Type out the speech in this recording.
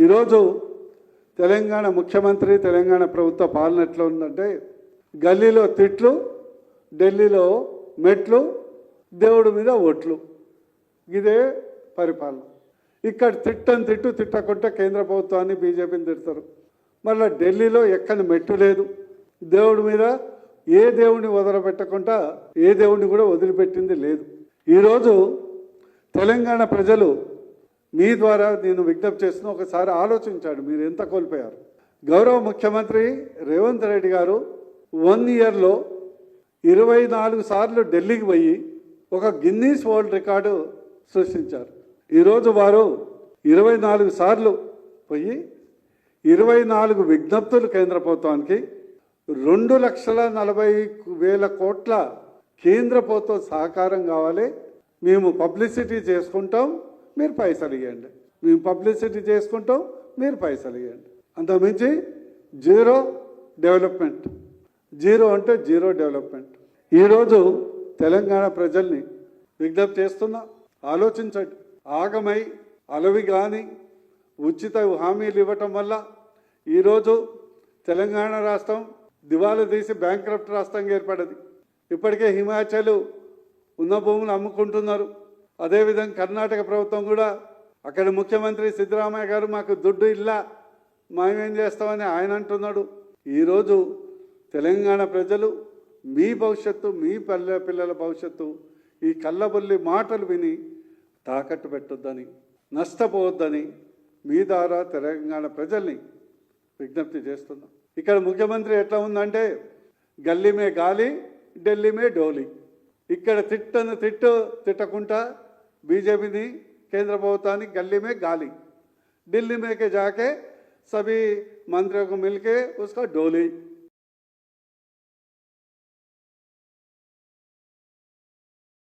ఈరోజు తెలంగాణ ముఖ్యమంత్రి తెలంగాణ ప్రభుత్వ పాలన ఎట్లా ఉందంటే గల్లీలో తిట్లు ఢిల్లీలో మెట్లు దేవుడి మీద ఓట్లు. ఇదే పరిపాలన. ఇక్కడ తిట్టని తిట్టు తిట్టకుంటే కేంద్ర ప్రభుత్వాన్ని బీజేపీని తిడతారు. మళ్ళీ ఢిల్లీలో ఎక్కని మెట్టు లేదు. దేవుడి మీద ఏ దేవుడిని వదిలిపెట్టకుండా ఏ దేవుడిని కూడా వదిలిపెట్టింది లేదు. ఈరోజు తెలంగాణ ప్రజలు మీ ద్వారా నేను విజ్ఞప్తి చేస్తున్న ఒకసారి ఆలోచించాడు మీరు ఎంత కోల్పోయారు. గౌరవ ముఖ్యమంత్రి రేవంత్ రెడ్డి గారు వన్ ఇయర్లో ఇరవై నాలుగు సార్లు ఢిల్లీకి పోయి ఒక గిన్నీస్ వరల్డ్ రికార్డు సృష్టించారు. ఈరోజు వారు ఇరవై నాలుగు సార్లు పోయి ఇరవై నాలుగు విజ్ఞప్తులు కేంద్ర ప్రభుత్వానికి రెండు లక్షల నలభై వేల కోట్ల కేంద్ర ప్రభుత్వం సహకారం కావాలి. మేము పబ్లిసిటీ చేసుకుంటాం. మీరు పైసలు ఇవ్వండి మేము పబ్లిసిటీ చేసుకుంటాం మీరు పైసలు ఇవ్వండి అంతకుమించి జీరో డెవలప్మెంట్. జీరో అంటే జీరో డెవలప్మెంట్. ఈరోజు తెలంగాణ ప్రజల్ని విజ్ఞప్తి చేస్తున్నా ఆలోచించండి. ఆగమై అలవి కానీ ఉచిత హామీలు ఇవ్వటం వల్ల ఈరోజు తెలంగాణ రాష్ట్రం దివాలా తీసి బ్యాంక్రప్ట్ రాష్ట్రంగా ఏర్పడది. ఇప్పటికే హిమాచల్ ఉన్న భూములు అమ్ముకుంటున్నారు. అదేవిధంగా కర్ణాటక ప్రభుత్వం కూడా అక్కడ ముఖ్యమంత్రి సిద్ధరామయ్య గారు మాకు దుడ్డు ఇల్లా మేమేం చేస్తామని ఆయన అంటున్నాడు. ఈరోజు తెలంగాణ ప్రజలు మీ భవిష్యత్తు మీ పల్లె పిల్లల భవిష్యత్తు ఈ కళ్ళబొల్లి మాటలు విని తాకట్టు పెట్టొద్దని నష్టపోవద్దని మీ ద్వారా తెలంగాణ ప్రజల్ని విజ్ఞప్తి చేస్తున్నాం. ఇక్కడ ముఖ్యమంత్రి ఎట్లా ఉందంటే గల్లీ మే గాలి ఢిల్లీ మే ఇక్కడ తిట్టను తిట్టు తిట్టకుండా బీజేపీని కేంద్ర ప్రభుత్వాన్ని गली में गाली दिल्ली में के जाके सभी मंत्रियों को मिलके उसका डोली